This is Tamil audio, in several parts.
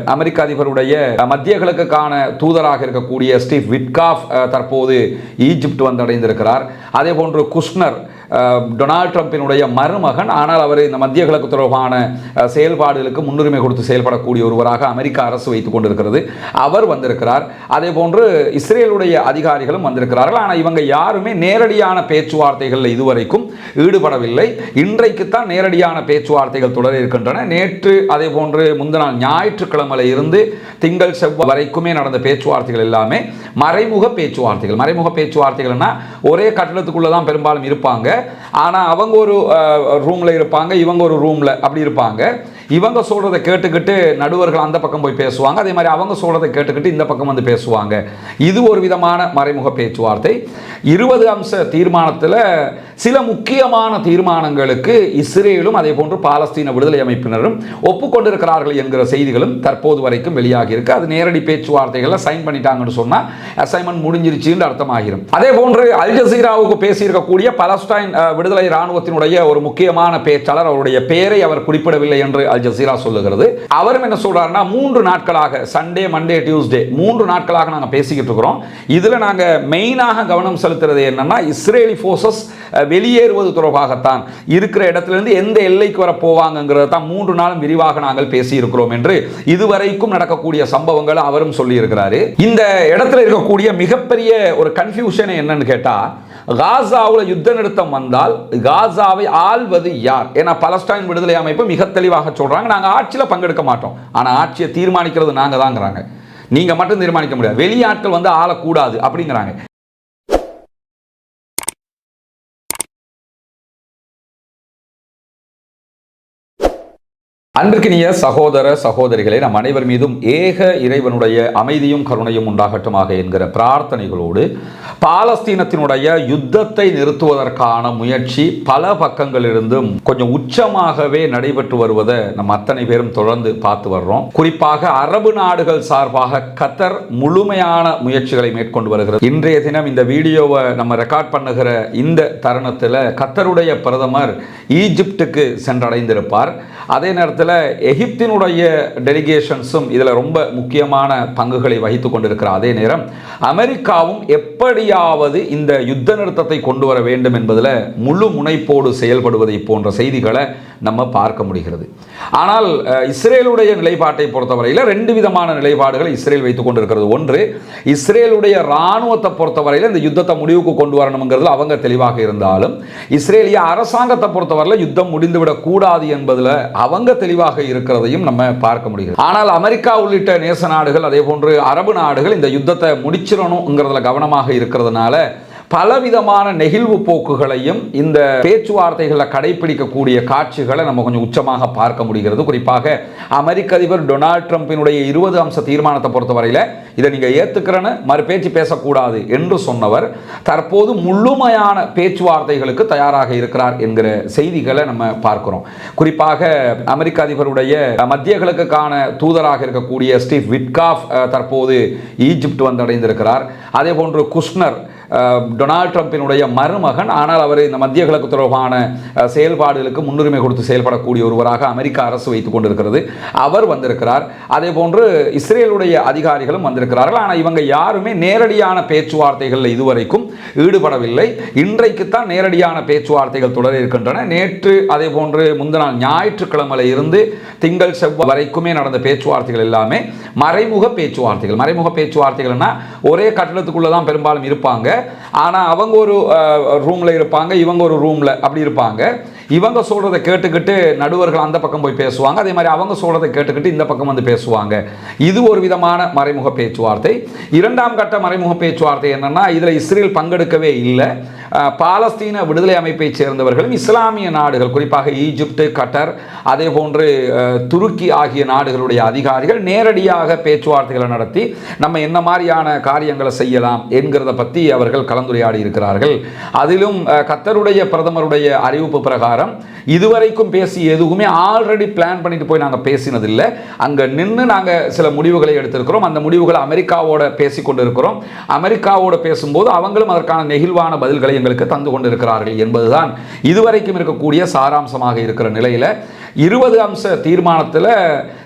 அமெரிக்க அதிபருடைய மத்திய கிழக்குக்கான தூதராக இருக்கக்கூடிய ஸ்டீவ் விட்காஃப் தற்போது ஈஜிப்ட் வந்தடைந்திருக்கிறார். அதே போன்று குஷ்னர் டொனால்ட் ட்ரம்பினுடைய மருமகன். ஆனால் அவர் இந்த மத்திய கிழக்கு தொடர்பான செயல்பாடுகளுக்கு முன்னுரிமை கொடுத்து செயல்படக்கூடிய ஒருவராக அமெரிக்க அரசு வைத்துக் கொண்டிருக்கிறது. அவர் வந்திருக்கிறார். அதே போன்று இஸ்ரேலுடைய அதிகாரிகளும் வந்திருக்கிறார்கள். ஆனால் இவங்க யாருமே நேரடியான பேச்சுவார்த்தைகளில் இதுவரைக்கும் ஈடுபடவில்லை. இன்றைக்குத்தான் நேரடியான பேச்சுவார்த்தைகள் தொடர இருக்கின்றன. நேற்று அதே போன்று முந்தினால் ஞாயிற்றுக்கிழமையில் இருந்து திங்கள் செவ்வாய் வரைக்குமே நடந்த பேச்சுவார்த்தைகள் எல்லாமே மறைமுக பேச்சுவார்த்தைகள். மறைமுக பேச்சுவார்த்தைகள்னா ஒரே கட்டடத்துக்குள்ள தான் பெரும்பாலும் இருப்பாங்க. ஆனால் அவங்க ஒரு ரூமில் இருப்பாங்க இவங்க ஒரு ரூமில் அப்படி இருப்பாங்க. இவங்க சொல்கிறத கேட்டுக்கிட்டு நடுவர்கள் அந்த பக்கம் போய் பேசுவாங்க. அதே மாதிரி அவங்க சொல்கிறத கேட்டுக்கிட்டு இந்த பக்கம் வந்து பேசுவாங்க. இது ஒரு விதமான மறைமுக பேச்சுவார்த்தை. இருபது அம்ச தீர்மானத்தில் சில முக்கியமான தீர்மானங்களுக்கு இஸ்ரேலும் அதே போன்று பாலஸ்தீன விடுதலை அமைப்பினரும் ஒப்புக்கொண்டிருக்கிறார்கள் என்கிற செய்திகளும் தற்போது வரைக்கும் வெளியாகி இருக்கு. அது நேரடி பேச்சுவார்த்தைகளை சைன் பண்ணிட்டாங்கன்னு சொன்னால் அசைன்மெண்ட் முடிஞ்சிருச்சுன்னு அர்த்தமாகிடும் அதே போன்று அல் ஜசீராவுக்கு பேசியிருக்கக்கூடிய பலஸ்டைன் விடுதலை ராணுவத்தினுடைய ஒரு முக்கியமான பேச்சாளர் அவருடைய பெயரை அவர் குறிப்பிடவில்லை என்று அல் ஜசீரா சொல்லுகிறது. அவரும் என்ன சொல்றாருன்னா மூன்று நாட்களாக சண்டே மண்டே டியூஸ்டே மூன்று நாட்களாக நாங்கள் பேசிக்கிட்டு இருக்கிறோம். இதில் நாங்கள் மெயினாக கவனம் செலுத்துறது என்னன்னா இஸ்ரேலி ஃபோர்ஸஸ் வெளியேறுவது தொடர்பாகத்தான் இருக்கிற இடத்துல இருந்து எந்த எல்லைக்கு வர போவாங்கங்கிறத தான் மூன்று நாளும் விரிவாக நாங்கள் பேசியிருக்கிறோம் என்று இதுவரைக்கும் நடக்கக்கூடிய சம்பவங்களை அவரும் சொல்லியிருக்கிறாரு. இந்த இடத்துல இருக்கக்கூடிய மிகப்பெரிய ஒரு கன்ஃபியூஷன் என்னன்னு கேட்டால் காசாவில் யுத்த நிறுத்தம் வந்தால் காசாவை ஆள்வது யார்? ஏன்னா பலஸ்டைன் விடுதலை அமைப்பு மிக தெளிவாக சொல்றாங்க. நாங்கள் ஆட்சியில் பங்கெடுக்க மாட்டோம். ஆனால் ஆட்சியை தீர்மானிக்கிறது நாங்கள் தாங்கிறாங்க நீங்க மட்டும் தீர்மானிக்க முடியாது. வெளியாட்கள் வந்து ஆளக்கூடாது அப்படிங்கிறாங்க. அன்பிற்கினிய சகோதர சகோதரிகளே நம் அனைவர் மீதும் ஏக இறைவனுடைய அமைதியும் கருணையும் உண்டாகட்டுமாக என்கிற பிரார்த்தனைகளோடு பாலஸ்தீனத்தினுடைய யுத்தத்தை நிறுத்துவதற்கான முயற்சி பல பக்கங்களிலிருந்தும் கொஞ்சம் உச்சமாகவே நடைபெற்று வருவதை நம்ம அத்தனை பேரும் தொடர்ந்து பார்த்து வர்றோம். குறிப்பாக அரபு நாடுகள் சார்பாக கத்தர் முழுமையான முயற்சிகளை மேற்கொண்டு வருகிறது இன்றைய தினம் இந்த வீடியோவை நம்ம ரெக்கார்ட் பண்ணுகிற இந்த தருணத்தில் கத்தருடைய பிரதமர் ஈஜிப்டுக்கு சென்றடைந்திருப்பார். அதே நேரத்தில் எகிப்தினுடைய டெலிகேஷன்ஸும் இதில் ரொம்ப முக்கியமான பங்குகளை வகித்து கொண்டிருக்கிற அதே நேரம் அமெரிக்காவும் எப்படியாவது இந்த யுத்த நிறுத்தத்தை கொண்டு வர வேண்டும் என்பதில் முழு முனைப்போடு செயல்படுவதை போன்ற செய்திகளை நம்ம பார்க்க முடிகிறது. ஆனால் இஸ்ரேலுடைய நிலைப்பாட்டை பொறுத்தவரையில் ரெண்டு விதமான நிலைப்பாடுகளை இஸ்ரேல் வைத்துக் கொண்டிருக்கிறது. ஒன்று இஸ்ரேலுடைய இராணுவத்தை பொறுத்தவரையில் இந்த யுத்தத்தை முடிவுக்கு கொண்டு வரணுங்கிறதுல அவங்க தெளிவாக இருந்தாலும் இஸ்ரேலிய அரசாங்கத்தை பொறுத்தவரையில் யுத்தம் முடிந்துவிடக்கூடாது என்பதில் அவங்க தெளிவாக இருக்கிறதையும் நம்ம பார்க்க முடிகிறது. ஆனால் அமெரிக்கா உள்ளிட்ட நேச நாடுகள் அதே போன்று அரபு நாடுகள் இந்த யுத்தத்தை முடிச்சிடணுங்கிறதுல கவனமாக இருக்கிறதுனால பலவிதமான நெகிழ்வு போக்குகளையும் இந்த பேச்சுவார்த்தைகளில் கடைபிடிக்கக்கூடிய காட்சிகளை நம்ம கொஞ்சம் உச்சமாக பார்க்க முடிகிறது. குறிப்பாக அமெரிக்க அதிபர் டொனால்ட் ட்ரம்பினுடைய இருபது அம்ச தீர்மானத்தை பொறுத்தவரையில் இதை நீங்கள் ஏற்றுக்கிறேன்னு மறுபேச்சு பேசக்கூடாது என்று சொன்னவர். தற்போது முழுமையான பேச்சுவார்த்தைகளுக்கு தயாராக இருக்கிறார் என்கிற செய்திகளை நம்ம பார்க்கிறோம். குறிப்பாக அமெரிக்க அதிபருடைய மத்திய கிழக்குக்கான தூதராக இருக்கக்கூடிய ஸ்டீவ் விட்காஃப் தற்போது ஈஜிப்ட் வந்தடைந்திருக்கிறார். அதே போன்று குஷ்னர் டொனால்ட் ட்ரம்பினுடைய மருமகன். ஆனால் அவர் இந்த மத்திய கிழக்கு தொடர்பான செயல்பாடுகளுக்கு முன்னுரிமை கொடுத்து செயல்படக்கூடிய ஒருவராக அமெரிக்க அரசு வைத்துக் கொண்டிருக்கிறது. அவர் வந்திருக்கிறார். அதே போன்று இஸ்ரேலுடைய அதிகாரிகளும் வந்திருக்கிறார்கள். ஆனால் இவங்க யாருமே நேரடியான பேச்சுவார்த்தைகளில் இதுவரைக்கும் ஈடுபடவில்லை. இன்றைக்குத்தான் நேரடியான பேச்சுவார்த்தைகள் தொடர இருக்கின்றன. நேற்று அதே போன்று முந்தினால் ஞாயிற்றுக்கிழமையில் இருந்து திங்கள் செவ்வாய் வரைக்குமே நடந்த பேச்சுவார்த்தைகள் எல்லாமே மறைமுக பேச்சுவார்த்தைகள். மறைமுக பேச்சுவார்த்தைகள்னா ஒரே கட்டணத்துக்குள்ளே தான் பெரும்பாலும் இருப்பாங்க. ஆனால் அவங்க ஒரு ரூம்ல இருப்பாங்க இவங்க ஒரு ரூம்ல அப்படி இருப்பாங்க. இவங்க சொல்றதை கேட்டுக்கிட்டு நடுவர்கள் அந்த பக்கம் போய் பேசுவாங்க. அதே மாதிரி அவங்க சொல்றதை கேட்டுக்கிட்டு இந்த பக்கம் வந்து பேசுவாங்க. இது ஒரு விதமான மறைமுக பேச்சுவார்த்தை. இரண்டாம் கட்ட மறைமுக பேச்சுவார்த்தை என்னன்னா இதில் இஸ்ரேல் பங்கெடுக்கவே இல்லை. பாலஸ்தீன விடுதலை அமைப்பை சேர்ந்தவர்களும் இஸ்லாமிய நாடுகள் குறிப்பாக ஈஜிப்து கட்டர் அதே போன்று துருக்கி ஆகிய நாடுகளுடைய அதிகாரிகள் நேரடியாக பேச்சுவார்த்தைகளை நடத்தி நம்ம என்ன மாதிரியான காரியங்களை செய்யலாம் என்கிறத பற்றி அவர்கள் கலந்துரையாடி இருக்கிறார்கள். அதிலும் கத்தருடைய பிரதமருடைய அறிவிப்பு பிரகாரம் இதுவரைக்கும் பேசி எதுவுமே ஆல்ரெடி பிளான் பண்ணிட்டு போய் நாங்கள் பேசினதில்லை. அங்கே நின்று நாங்கள் சில முடிவுகளை எடுத்திருக்கிறோம். அந்த முடிவுகளை அமெரிக்காவோட பேசி கொண்டு இருக்கிறோம் அமெரிக்காவோட பேசும்போது அவங்களும் அதற்கான நெகிழ்வான பதில்களை எங்களுக்கு தந்து கொண்டிருக்கிறார்கள் என்பதுதான் இதுவரைக்கும் இருக்கக்கூடிய சாராம்சமாக இருக்கிற நிலையில் இருபது அம்ச தீர்மானத்தில்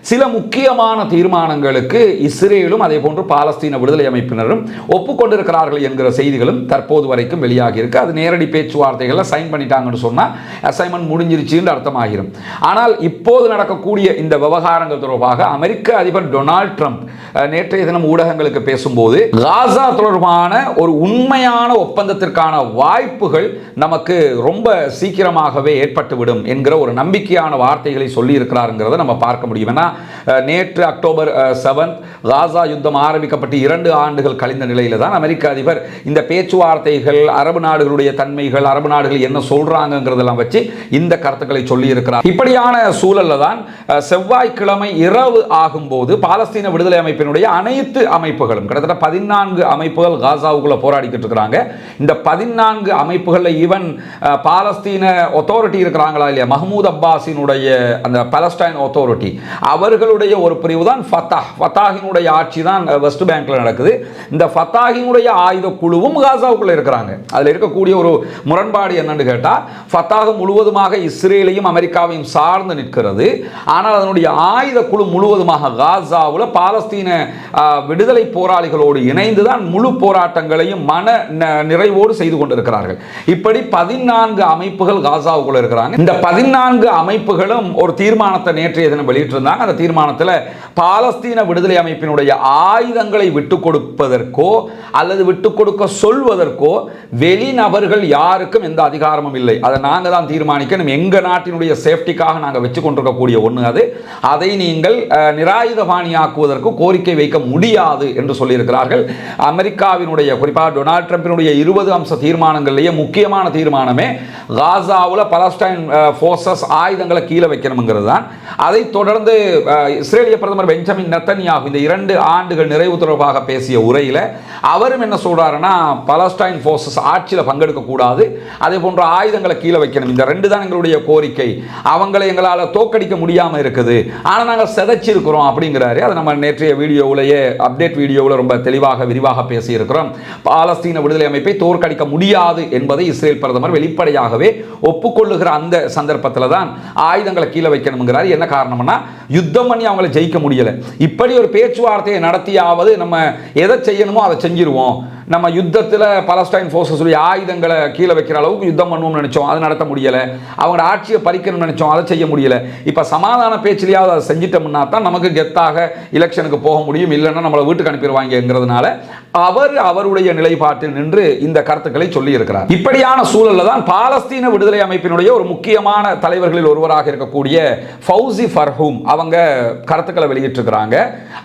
சில முக்கியமான தீர்மானங்களுக்கு இஸ்ரேலும் அதே போன்று பாலஸ்தீன விடுதலை அமைப்பினரும் ஒப்புக்கொண்டிருக்கிறார்கள் என்கிற செய்திகளும் தற்போது வரைக்கும் வெளியாகி இருக்கு அது நேரடி பேச்சுவார்த்தைகளை சைன் பண்ணிட்டாங்கன்னு சொன்னால் அசைன்மெண்ட் முடிஞ்சிருச்சுன்னு அர்த்தமாகிடும் ஆனால் இப்போது நடக்கக்கூடிய இந்த விவகாரங்கள் தொடர்பாக அமெரிக்க அதிபர் டொனால்ட் ட்ரம்ப் நேற்றைய தினம் ஊடகங்களுக்கு பேசும்போது காசா தொடர்பான ஒரு உண்மையான ஒப்பந்தத்திற்கான வாய்ப்புகள் நமக்கு ரொம்ப சீக்கிரமாகவே ஏற்பட்டுவிடும் என்கிற ஒரு நம்பிக்கையான வார்த்தைகளை சொல்லி இருக்கிறாருங்கிறத நம்ம பார்க்க முடியும். ஏன்னா நேற்று அக்டோபர் செவன்த் காசா யுத்தம் ஆரம்பிக்கப்பட்டு இரண்டு ஆண்டுகள் கழிந்த நிலையில் தான் அமெரிக்க அதிபர் இந்த பேச்சுவார்த்தைகள் அரபு நாடுகளுடைய தன்மைகள் அரபு நாடுகள் என்ன சொல்கிறாங்கிறதெல்லாம் வச்சு இந்த கருத்துக்களை சொல்லியிருக்கிறார். இப்படியான சூழலில் தான் செவ்வாய்க்கிழமை இரவு ஆகும்போது பாலஸ்தீன விடுதலை அமைப்பினுடைய அனைத்து அமைப்புகளும் கிட்டத்தட்ட பதினான்கு அமைப்புகள் காசாவுக்குள்ளே போராடிக்கிட்டு இருக்கிறாங்க. இந்த பதினான்கு அமைப்புகளில் ஈவன் பாலஸ்தீன ஒத்தாரிட்டி இருக்கிறாங்களா இல்லையா? மஹமூத் அப்பாஸினுடைய அந்த பலஸ்டைன் ஒத்தாரிட்டி அவர்களுடைய ஒரு பிரிவு தான் ஃபத்தாஹ். ஃபத்தாஹினுடைய ஆட்சி தான் வெஸ்ட் பேங்க்கில் நடக்குது. இந்த ஃபத்தாஹினுடைய ஆயுத குழுவும் காசாவுக்குள்ளே இருக்கிறாங்க. அதில் இருக்கக்கூடிய ஒரு முரண்பாடு என்னன்னு கேட்டால் ஃபத்தாக முழுவதுமாக இஸ்ரேலையும் அமெரிக்காவையும் சார்ந்து நிற்கிறது. ஆனால் அதனுடைய ஆயுத குழு முழுவதுமாக காசாவில் பாலஸ்தீன விடுதலை போராளிகளோடு இணைந்து தான் முழு போராட்டங்களையும் மன ந- நிறைவோடு செய்து கொண்டிருக்கிறார்கள். இப்படி பதினான்கு அமைப்புகள் காசாவுக்குள்ள இருக்கிறாங்க. இந்த பதினான்கு அமைப்புகளும் ஒரு தீர்மானத்தை நேற்றைய தினம் வெளியிட்டிருந்தாங்க. அந்த தீர்மானத்தில் பாலஸ்தீன விடுதலை அமைப்பினுடைய ஆயுதங்களை விட்டு கொடுப்பதற்கோ அல்லது விட்டு கொடுக்க சொல்வதற்கோ வெளிநபர்கள் யாருக்கும் எந்த அதிகாரமும் இல்லை. அதை நாங்கள் தான் தீர்மானிக்கணும். எங்கள் நாட்டினுடைய சேஃப்டிக்காக நாங்கள் வச்சு கொண்டிருக்கக்கூடிய ஒன்று அது. அதை நீங்கள் நிராயுதபாணியாக்குவதற்கு கோரிக்கை வைக்க முடியாது என்று சொல்லியிருக்கிறார்கள். அமெரிக்காவினுடைய குறிப்பாக டொனால்ட் ட்ரம்பினுடைய இருபது அம்ச தீர்மானங்கள்லேயே முக்கியமான தீர்மானமே காசாவில் பலஸ்டைன் ஃபோர்ஸஸ் ஆயுதங்களை கீழே வைக்கணுங்கிறது தான். அதைத் தொடர்ந்து இஸ்ரேலிய பிரதமர் பெஞ்சமின் நெத்தன்யாகு இந்த இரண்டு ஆண்டுகள் நிறைவு தொடர்பாக பேசிய உரையில் அவரும் என்ன சொல்றாருன்னா பலஸ்டைன் ஃபோர்ஸஸ் ஆட்சியில் பங்கெடுக்க கூடாது. அதே போன்ற ஆயுதங்களை கீழே வைக்கணும். இந்த ரெண்டு தான் எங்களுடைய கோரிக்கை. அவங்களை எங்களால் தோக்கடிக்க முடியாமல் இருக்குது. ஆனால் நாங்கள் செதைச்சிருக்கிறோம் அப்படிங்கிறாரு. அதை நம்ம நேற்றைய வீடியோவிலேயே அப்டேட் வீடியோவில் ரொம்ப தெளிவாக விரிவாக பேசியிருக்கிறோம். பாலஸ்தீன விடுதலை அமைப்பை தோற்கடிக்க முடியாது என்பதை இஸ்ரேல் பிரதமர் வெளிப்படையாகவே ஒப்புக்கொள்ளுகிற அந்த சந்தர்ப்பத்தில் தான் ஆயுதங்களை கீழே வைக்கணுங்கிறார் என்ன காரணம்னா யுத்த யுத்தம் பண்ணி அவங்கள ஜெயிக்க முடியலை. இப்படி ஒரு பேச்சுவார்த்தையை நடத்தியாவது நம்ம எதை செய்யணுமோ அதை செஞ்சிருவோம். நம்ம யுத்தத்தில் பலஸ்டைன் ஃபோர்ஸஸுடைய ஆயுதங்களை கீழே வைக்கிற அளவுக்கு யுத்தம் பண்ணுவோம்னு நினைச்சோம். அதை நடத்த முடியலை. அவங்களோட ஆட்சியை பறிக்கணும்னு நினைச்சோம். அதை செய்ய முடியல. இப்போ சமாதான பேச்சிலேயாவது அதை செஞ்சிட்டோம்னா தான் நமக்கு கெத்தாக எலெக்ஷனுக்கு போக முடியும். இல்லைன்னா நம்மளை வீட்டுக்கு அனுப்பிடுவாங்கிறதுனால அவர் அவருடைய நிலைப்பாட்டில் நின்று இந்த கருத்துக்களை சொல்லி இருக்கிறார் இப்படியான சூழலில் தான் பாலஸ்தீன விடுதலை அமைப்பினுடைய ஒரு முக்கியமான தலைவர்களில் ஒருவராக இருக்கக்கூடிய ஃபௌசி ஃபர்ஹூம் அவங்க கருத்துக்களை வெளியிட்டிருக்கிறாங்க.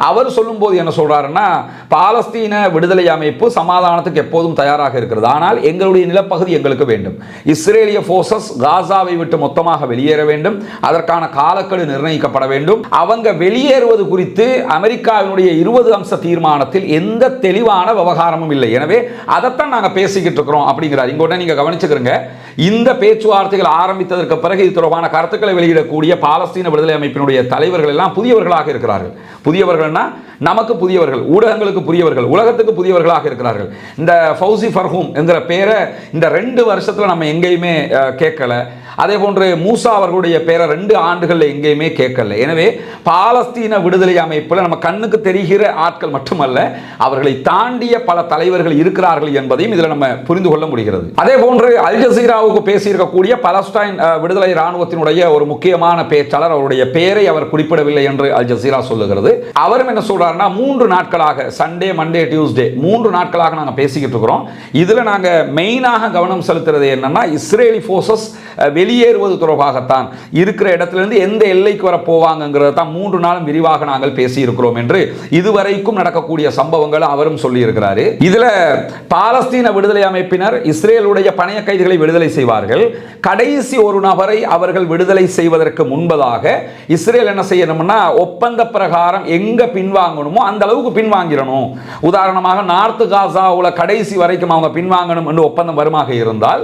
அவர் சொல்லும்போது என்ன சொல்றாருன்னா பாலஸ்தீன விடுதலை அமைப்பு சமாதானத்துக்கு எப்போதும் தயாராக இருக்கிறது. ஆனால் எங்களுடைய நிலப்பகுதி எங்களுக்கு வேண்டும். இஸ்ரேலிய போர்சஸ் காசாவை விட்டு மொத்தமாக வெளியேற வேண்டும். அதற்கான காலக்கெடு நிர்ணயிக்கப்பட வேண்டும். அவங்க வெளியேறுவது குறித்து அமெரிக்காவினுடைய இருபது அம்ச தீர்மானத்தில் எந்த தெளிவான விவகாரமும் இல்லை. எனவே அதைத்தான் நாங்கள் பேசிக்கிட்டு இருக்கிறோம் அப்படிங்கிறார். இங்கோட்ட நீங்க கவனிச்சுக்கிறீங்க. இந்த பேச்சுவார்த்தைகள் ஆரம்பித்ததற்கு பிறகு இது தொடர்பான கருத்துக்களை வெளியிடக்கூடிய பாலஸ்தீன விடுதலை அமைப்பினுடைய தலைவர்கள் எல்லாம் புதியவர்களாக இருக்கிறார்கள். புதியவர்கள்னா நமக்கு புதியவர்கள் ஊடகங்களுக்கு புதியவர்கள் உலகத்துக்கு புதியவர்களாக இருக்கிறார்கள். இந்த ஃபௌசி ஃபர்ஹூம் என்கிற பேரை இந்த ரெண்டு வருஷத்தில் நம்ம எங்கேயுமே கேட்கலை கேட்கல. அதே போன்று மூசா அவர்களுடைய பேரை ரெண்டு ஆண்டுகளில் எங்கேயுமே கேட்கல. எனவே பாலஸ்தீன விடுதலை அமைப்பில் நம்ம கண்ணுக்கு தெரிகிற ஆட்கள் மட்டுமல்ல அவர்களை தாண்டிய பல தலைவர்கள் இருக்கிறார்கள் என்பதையும் இதில் நம்ம புரிந்து கொள்ள முடிகிறது. அதே போன்று அல் ஜசீராவுக்கு பேசியிருக்கக்கூடிய பலஸ்டைன் விடுதலை இராணுவத்தினுடைய ஒரு முக்கியமான பேச்சாளர் அவருடைய பெயரை அவர் குறிப்பிடவில்லை என்று அல் ஜசீரா சொல்லுகிறது. அவரும் என்ன சொல்றாருன்னா மூன்று நாட்களாக சண்டே மண்டே டியூஸ்டே மூன்று நாட்களாக நாங்கள் பேசிக்கிட்டு இருக்கிறோம். இதில் நாங்கள் மெயினாக கவனம் செலுத்துறது என்னன்னா இஸ்ரேலி ஃபோர்ஸஸ் வெளியேறுவது தொடர்பாகத்தான் இருக்கிற இடத்திலிருந்து எந்த எல்லைக்கு வர போவாங்கங்கிறத தான் மூன்று நாளும் விரிவாக நாங்கள் பேசியிருக்கிறோம் என்று இதுவரைக்கும் நடக்கக்கூடிய சம்பவங்களை அவரும் சொல்லியிருக்கிறாரு. இதில் பாலஸ்தீன விடுதலை அமைப்பினர் இஸ்ரேலுடைய பணைய கைதிகளை விடுதலை செய்வார்கள். கடைசி ஒரு நபரை அவர்கள் விடுதலை செய்வதற்கு முன்பதாக இஸ்ரேல் என்ன செய்யணும்னா ஒப்பந்த பிரகாரம் எங்க பின்வாங்கணுமோ அந்த அளவுக்கு பின்வாங்கிடணும். உதாரணமாக நார்த்து உள்ள கடைசி வரைக்கும் அவங்க பின்வாங்கணும் என்று ஒப்பந்தம் வருமாக இருந்தால்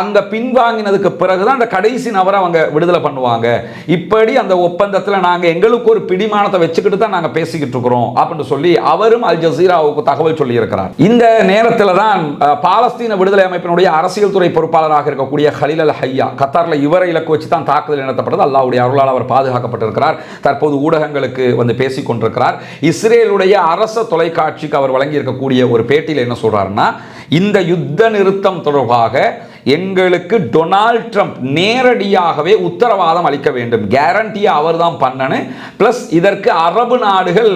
அந்த பின்வாங்கினதுக்கு பிறகுதான் அந்த கடைசி நபரை அவங்க விடுதலை பண்ணுவாங்க. இப்படி அந்த ஒப்பந்தத்தில் நாங்கள் எங்களுக்கு ஒரு பிடிமானத்தை வச்சுக்கிட்டு தான் நாங்கள் பேசிக்கிட்டு இருக்கிறோம் அப்படின்னு சொல்லி அவரும் அல் ஜசீராவுக்கு தகவல் சொல்லியிருக்கிறார். இந்த நேரத்தில் தான் பாலஸ்தீன விடுதலை அமைப்பினுடைய அரசியல் துறை பொறுப்பாளராக இருக்கக்கூடிய ஹலில் அல் ஹையா கத்தாரில் இவரை இலக்கு வச்சு தான் தாக்குதல் நடத்தப்பட்டது. அல்லாவுடைய அருளால் அவர் பாதுகாக்கப்பட்டிருக்கிறார். தற்போது ஊடகங்களுக்கு வந்து பேசிக் கொண்டிருக்கிறார். இஸ்ரேலுடைய அரச தொலைக்காட்சிக்கு அவர் வழங்கி இருக்கக்கூடிய ஒரு பேட்டியில் என்ன சொல்கிறாருன்னா இந்த யுத்த நிறுத்தம் தொடர்பாக எங்களுக்கு டொனால்ட் ட்ரம்ப் நேரடியாகவே உத்தரவாதம் அளிக்க வேண்டும். கேரண்டியை அவர் தான் பண்ணனு. ப்ளஸ் இதற்கு அரபு நாடுகள்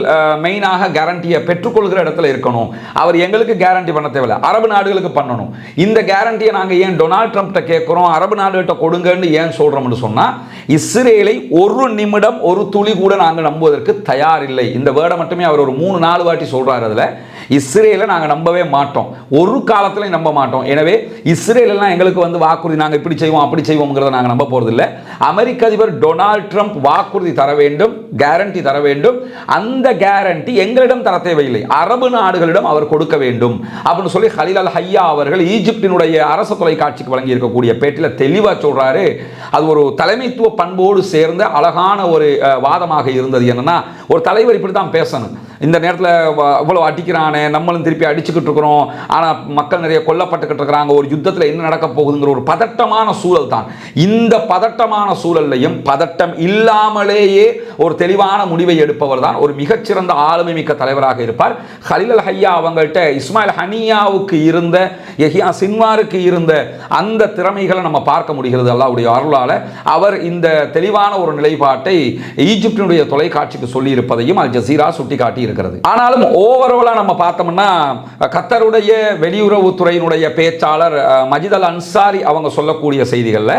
மெயினாக கேரண்டியை பெற்றுக்கொள்கிற இடத்துல இருக்கணும். அவர் எங்களுக்கு கேரண்டி பண்ண தேவையில்ல. அரபு நாடுகளுக்கு பண்ணணும். இந்த கேரண்டியை நாங்கள் ஏன் டொனால்ட் ட்ரம்ப்ட்ட கேட்குறோம்? அரபு நாடுகிட்ட கொடுங்கன்னு ஏன் சொல்கிறோம்னு சொன்னால் இஸ்ரேலை ஒரு நிமிடம் ஒரு துளி கூட நாங்கள் நம்புவதற்கு தயாரில்லை. இந்த வேர்டை மட்டுமே அவர் ஒரு மூணு நாலு வாட்டி சொல்கிறார் அதில். இஸ்ரேலை நாங்கள் நம்பவே மாட்டோம். ஒரு காலத்திலையும் நம்ப மாட்டோம். எனவே இஸ்ரேலெல்லாம் எங்களுக்கு வந்து வாக்குறுதி நாங்கள் இப்படி செய்வோம் அப்படி செய்வோங்கிறத நாங்கள் நம்ப போகிறதில்ல அமெரிக்க அதிபர் டொனால்ட் ட்ரம்ப் வாக்குறுதி தர வேண்டும் கேரண்டி தர வேண்டும். அந்த கேரண்டி எங்களிடம் தர தேவையில்லை. அரபு நாடுகளிடம் அவர் கொடுக்க வேண்டும். அப்படின்னு சொல்லி ஹலீல் அல் ஹையா அவர்கள் ஈஜிப்டினுடைய அரசு தொலைக்காட்சிக்கு வழங்கி இருக்கக்கூடிய பேட்டியில் தெளிவாக சொல்றாரு. அது ஒரு தலைமைத்துவ பண்போடு சேர்ந்த அழகான ஒரு வாதமாக இருந்தது என்னன்னா ஒரு தலைவர் இப்படி தான் பேசணும். இந்த நேரத்தில் இவ்வளோ அடிக்கிறானே நம்மளும் திருப்பி அடிச்சுக்கிட்டு இருக்கிறோம். ஆனால் மக்கள் நிறைய கொல்லப்பட்டுக்கிட்டு இருக்கிறாங்க. ஒரு யுத்தத்தில் என்ன நடக்க போகுதுங்கிற ஒரு பதட்டமான சூழல் தான். இந்த பதட்டமான சூழல்லையும் பதட்டம் இல்லாமலேயே ஒரு தெளிவான முடிவை எடுப்பவர் தான் ஒரு மிகச்சிறந்த ஆளுமை மிக்க தலைவராக இருப்பார். ஹலிலல் ஹையா அவங்கள்ட்ட இஸ்மாயில் ஹனியாவுக்கு இருந்த எஹியா சின்வாருக்கு இருந்த அந்த திறமைகளை நம்ம பார்க்க முடிகிறது அல்லாவுடைய அருளால். அவர் இந்த தெளிவான ஒரு நிலைப்பாட்டை ஈஜிப்டினுடைய தொலைக்காட்சிக்கு சொல்லி இருப்பதையும் அல் ஜசீரா சுட்டிக்காட்டி இருக்கிறது. ஆனாலும் ஓவராலா நம்ம பார்த்தோம்னா கத்தருடைய வெளியுறவுத்துறையினுடைய பேச்சாளர் மஜித் அல் அன்சாரி அவங்க சொல்லக்கூடிய செய்திகளில்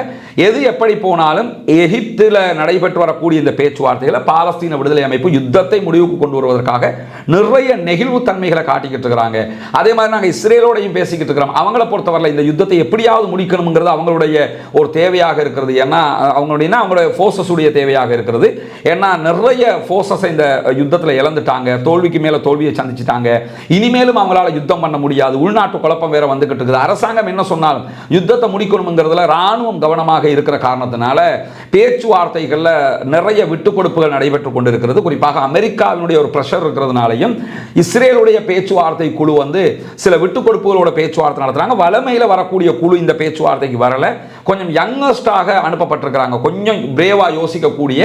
எது எப்படி போனாலும் எகிப்தில் நடைபெற்று வரக்கூடிய இந்த பேச்சுவார்த்தைகளை பாலஸ்தீன விடுதலை அமைப்பு யுத்தத்தை முடிவுக்கு கொண்டு வருவதற்காக நிறைய நெகிழ்வுத்தன்மைகளை காட்டிக்கிட்டு இருக்கிறாங்க. அதே மாதிரி நாங்கள் இஸ்ரேலோடையும் பேசிக்கிட்டு இருக்கிறோம். அவங்கள பொறுத்தவரையில் இந்த யுத்தத்தை எப்படியாவது முடிக்கணுங்கிறது அவங்களுடைய ஒரு தேவையாக இருக்கிறது. ஏன்னா அவங்களுடைய அவங்களுடைய ஃபோர்சஸ் உடைய தேவையாக இருக்கிறது. ஏன்னா நிறைய ஃபோர்சஸ் இந்த யுத்தத்தில் இழந்துட்டாங்க. தோல்விக்கு மேலே தோல்வியை சந்திச்சிட்டாங்க. இனிமேலும் அவங்களால யுத்தம் பண்ண முடியாது. உள்நாட்டு குழப்பம் வேற வந்துகிட்டு இருக்குது. அரசாங்கம் என்ன சொன்னாலும் யுத்தத்தை முடிக்கணுங்கிறதுல ராணுவம் கவனமாக இருக்கிற காரணத்தினால பேச்சுவார்த்தைகளில் நிறைய விட்டு கொடுப்புகள் நடைபெற்று கொண்டிருக்கிறது. குறிப்பாக அமெரிக்காவினுடைய ஒரு ப்ரெஷர் இருக்கிறதுனாலையும் இஸ்ரேலுடைய பேச்சுவார்த்தை குழு வந்து சில விட்டு கொடுப்புகளோட பேச்சுவார்த்தை நடத்துறாங்க. வளமையில் வரக்கூடிய குழு இந்த பேச்சுவார்த்தைக்கு வரல. கொஞ்சம் யங்கஸ்டாக அனுப்பப்பட்டிருக்கிறாங்க. கொஞ்சம் பிரேவா யோசிக்கக்கூடிய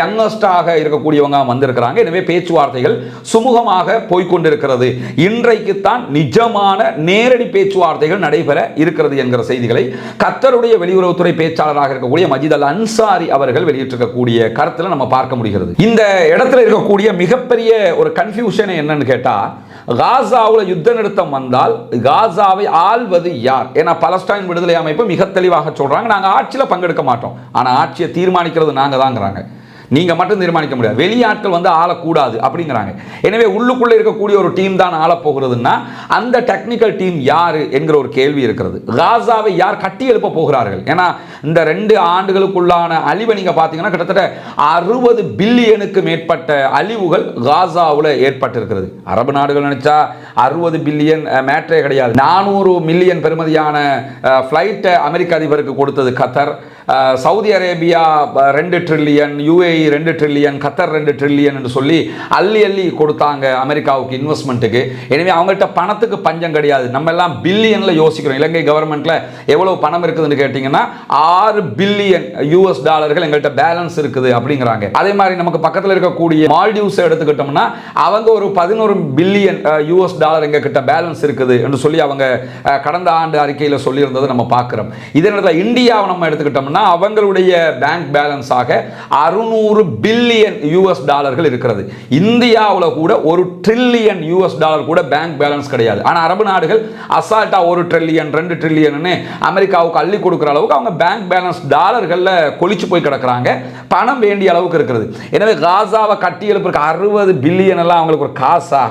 யங்கஸ்டாக இருக்கக்கூடியவங்க வந்திருக்கிறாங்க. எனவே பேச்சுவார்த்தைகள் சுமூகமாக போய்க்கொண்டிருக்கிறது. இன்றைக்கு தான் நிஜமான நேரடி பேச்சுவார்த்தைகள் நடைபெற இருக்கிறது என்கிற செய்திகளை கத்தருடைய வெளியுறவுத்துறை பேச்சாளராக இருக்கக்கூடிய மஜித் அல் அன்சாரி அவர்கள் வெளியிட்டிருக்கக்கூடிய கருத்தில் நம்ம பார்க்க முடிகிறது. இந்த இடத்துல இருக்கக்கூடிய மிகப்பெரிய ஒரு கன்ஃபியூஷன் என்னன்னு கேட்டா காசாவில் யுத்த நிறுத்தம் வந்தால் காசாவை ஆள்வது யார்? ஏன்னா பலஸ்டைன் விடுதலை அமைப்பு மிக தெளிவாக சொல்றாங்க. நாங்கள் ஆட்சியில் பங்கெடுக்க மாட்டோம். ஆனால் ஆட்சியை தீர்மானிக்கிறது நாங்கள் தாங்கிறாங்க நீங்கள் மட்டும் தீர்மானிக்க முடியாது. வெளியாட்கள் வந்து ஆளக்கூடாது அப்படிங்கிறாங்க. எனவே உள்ளுக்குள்ளே இருக்கக்கூடிய ஒரு டீம் தான் ஆளப் போகிறதுன்னா அந்த டெக்னிக்கல் டீம் யார் என்கிற ஒரு கேள்வி இருக்கிறது. காசாவை யார் கட்டி எழுப்ப போகிறார்கள்? ஏன்னா இந்த ரெண்டு ஆண்டுகளுக்குள்ளான அழிவை நீங்கள் பார்த்தீங்கன்னா கிட்டத்தட்ட அறுபது பில்லியனுக்கு மேற்பட்ட அழிவுகள் காசாவில் ஏற்பட்டிருக்கிறது. அரபு நாடுகள் நினைச்சா அறுபது பில்லியன் மேட்ரே கிடையாது. நானூறு மில்லியன் பெறுமதியான ஃப்ளைட்டை அமெரிக்க அதிபருக்கு கொடுத்தது கத்தர். சவுதி அரேபியா ரெண்டு ட்ரில்லியன் யுஏஇ ரெண்டு ட்ரில்லியன் கத்தர் ரெண்டு ட்ரில்லியன் என்று சொல்லி அள்ளி அள்ளி கொடுத்தாங்க அமெரிக்காவுக்கு இன்வெஸ்ட்மெண்ட்டுக்கு. எனவே அவங்கள்ட்ட பணத்துக்கு பஞ்சம் கிடையாது. நம்ம எல்லாம் பில்லியனில் யோசிக்கிறோம். இலங்கை கவர்மெண்ட்டில் எவ்வளோ பணம் இருக்குதுன்னு கேட்டிங்கன்னா ஆறு பில்லியன் யூஎஸ் டாலர்கள் எங்கள்கிட்ட பேலன்ஸ் இருக்குது அப்படிங்கிறாங்க. அதே மாதிரி நமக்கு பக்கத்தில் இருக்கக்கூடிய மால்டிவ்ஸ் எடுத்துக்கிட்டோம்னா அவங்க ஒரு பதினோரு பில்லியன் யூஎஸ் டாலர் எங்ககிட்ட பேலன்ஸ் இருக்குது என்று சொல்லி அவங்க கடந்த ஆண்டு அறிக்கையில் சொல்லியிருந்ததை நம்ம பார்க்குறோம். இதே நேரத்தில் இந்தியாவை நம்ம எடுத்துக்கிட்டோம்னா அவங்களுடைய பேங்க் பேலன்ஸாக அறுநூறு பில்லியன் யூஎஸ் டாலர்கள் இருக்கிறது. இந்தியாவில் கூட ஒரு ட்ரில்லியன் யூஎஸ் டாலர் கூட பேங்க் பேலன்ஸ் கிடையாது. ஆனால் அரபு நாடுகள் அசால்ட்டா ஒரு ட்ரில்லியன் ரெண்டு ட்ரில்லியன்னு அமெரிக்காவுக்கு அள்ளி கொடுக்குற அளவுக்கு அவங்க பேங்க் பேலன்ஸ் டாலர்களில் கொளிச்சு போய் கிடக்குறாங்க. பணம் வேண்டிய அளவுக்கு இருக்கிறது. எனவே காசாவை கட்டி எழுப்புறதுக்கு அறுபது பில்லியன் எல்லாம் அவங்களுக்கு ஒரு காசா?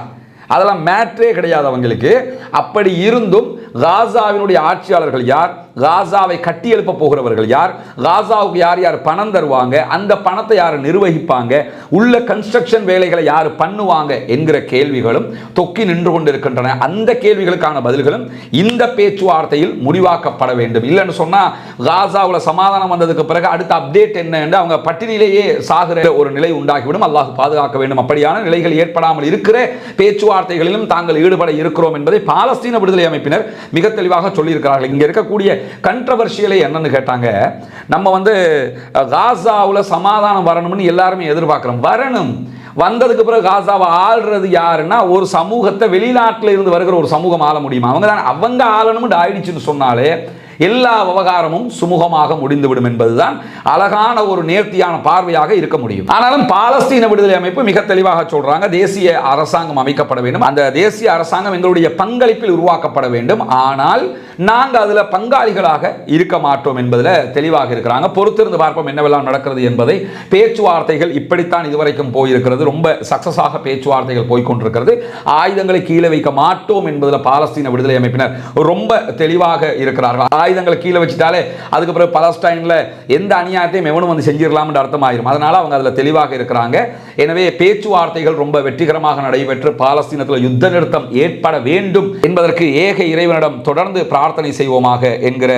அதெல்லாம் மேட்ரே கிடையாது அவங்களுக்கு. அப்படி இருந்தும் காசாவினுடைய ஆட்சியாளர்கள் யார்? காசாவை கட்டி எழுப்ப போகிறவர்கள் யார்? காசாவுக்கு யார் யார் பணம் தருவாங்க? அந்த பணத்தை யார் நிர்வகிப்பாங்க? உள்ள கன்ஸ்ட்ரக்ஷன் வேலைகளை யார் பண்ணுவாங்க? என்கிற கேள்விகளும் தொக்கி நின்று கொண்டிருக்கின்றன. அந்த கேள்விகளுக்கான பதில்களும் இந்த பேச்சுவார்த்தையில் முடிவாக்கப்பட வேண்டும். இல்லைன்னு சொன்னால் காசாவில் சமாதானம் வந்ததுக்கு பிறகு அடுத்த அப்டேட் என்ன என்று அவங்க பட்டினிலேயே சாகிற ஒரு நிலை உண்டாகிவிடும். அல்லாஹ் பாதுகாக்க வேண்டும். அப்படியான நிலைகள் ஏற்படாமல் இருக்கிற பேச்சுவார்த்தைகளிலும் தாங்கள் ஈடுபட இருக்கிறோம் என்பதை பாலஸ்தீன விடுதலை அமைப்பினர் மிக தெளிவாக சொல்லியிருக்கிறார்கள். இங்கே இருக்கக்கூடிய கண்ட்ரவர்ஷியலே என்னன்னு கேட்டாங்க. நம்ம வந்து காசாவில் சமாதானம் வரணும்னு எல்லாருமே எதிர்பார்க்கிறோம். வரணும். வந்ததுக்கு பிறகு காசாவை ஆள்றது யாருன்னா ஒரு சமூகத்தை வெளிநாட்டில் இருந்து வருகிற ஒரு சமூகம் ஆள முடியுமா? அவங்க தான் அவங்க ஆளணும்னு ஆயிடுச்சுன்னு சொன்னாலே எல்லா விவகாரமும் சுமூகமாக முடிந்துவிடும் என்பதுதான் அழகான ஒரு நேர்த்தியான பார்வையாக இருக்க முடியும். ஆனாலும் பாலஸ்தீன விடுதலை அமைப்பு மிக தெளிவாக சொல்றாங்க தேசிய அரசாங்கம் அமைக்கப்பட வேண்டும். அந்த தேசிய அரசாங்கம் எங்களுடைய பங்களிப்பில் உருவாக்கப்பட வேண்டும். ஆனால் நாங்கள் அதில் பங்காளிகளாக இருக்க மாட்டோம் என்பதில் தெளிவாக இருக்கிறாங்க. பொறுத்திருந்து பார்ப்போம் என்னவெல்லாம் நடக்கிறது என்பதை. பேச்சுவார்த்தைகள் இப்படித்தான் இதுவரைக்கும் போயிருக்கிறது. ரொம்ப சக்சஸாக பேச்சுவார்த்தைகள் போய்கொண்டிருக்கிறது. ஆயுதங்களை கீழே வைக்க மாட்டோம் என்பதில் பாலஸ்தீன விடுதலை அமைப்பினர் ரொம்ப தெளிவாக இருக்கிறார்கள். ஆயுதங்களை கீழே வச்சுட்டாலே அதுக்கு பிறகு பலஸ்டைனில் எந்த அநியாயத்தையும் எவனும் வந்து செஞ்சிடலாம்னு அர்த்தமாயிரும். அதனால் அவங்க அதில் தெளிவாக இருக்கிறாங்க. எனவே பேச்சுவார்த்தைகள் ரொம்ப வெற்றிகரமாக நடைபெற்று பாலஸ்தீனத்தில் யுத்த நிறுத்தம் ஏற்பட வேண்டும் என்பதற்கு ஏக இறைவனிடம் தொடர்ந்து பிரார்த்தனை செய்வோமாக என்கிற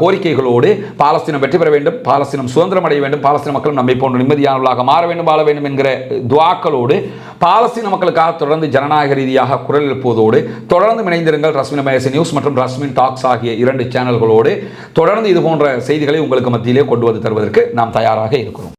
கோரிக்கைகளோடு பாலஸ்தீனம் வெற்றி பெற வேண்டும். பாலஸ்தீனம் சுதந்திரம் அடைய வேண்டும். பாலஸ்தீன மக்களும் நம்மை போன்ற நிம்மதியானவர்களாக மாற வேண்டும் வாழ வேண்டும் என்கிற துவாக்களோடு பாலஸ்தீன மக்களுக்காக தொடர்ந்து ஜனநாயக ரீதியாக குரல் எழுப்புவதோடு தொடர்ந்து இணைந்திருங்கள். ரஸ்மின் மயசி நியூஸ் மற்றும் ரஸ்மின் டாக்ஸ் ஆகிய இரண்டு சேனல் சேனல்களோடு தொடர்ந்து இது போன்ற செய்திகளை உங்களுக்கு மத்தியிலே கொண்டு வந்து தருவதற்கு நாம் தயாராக இருக்கிறோம்.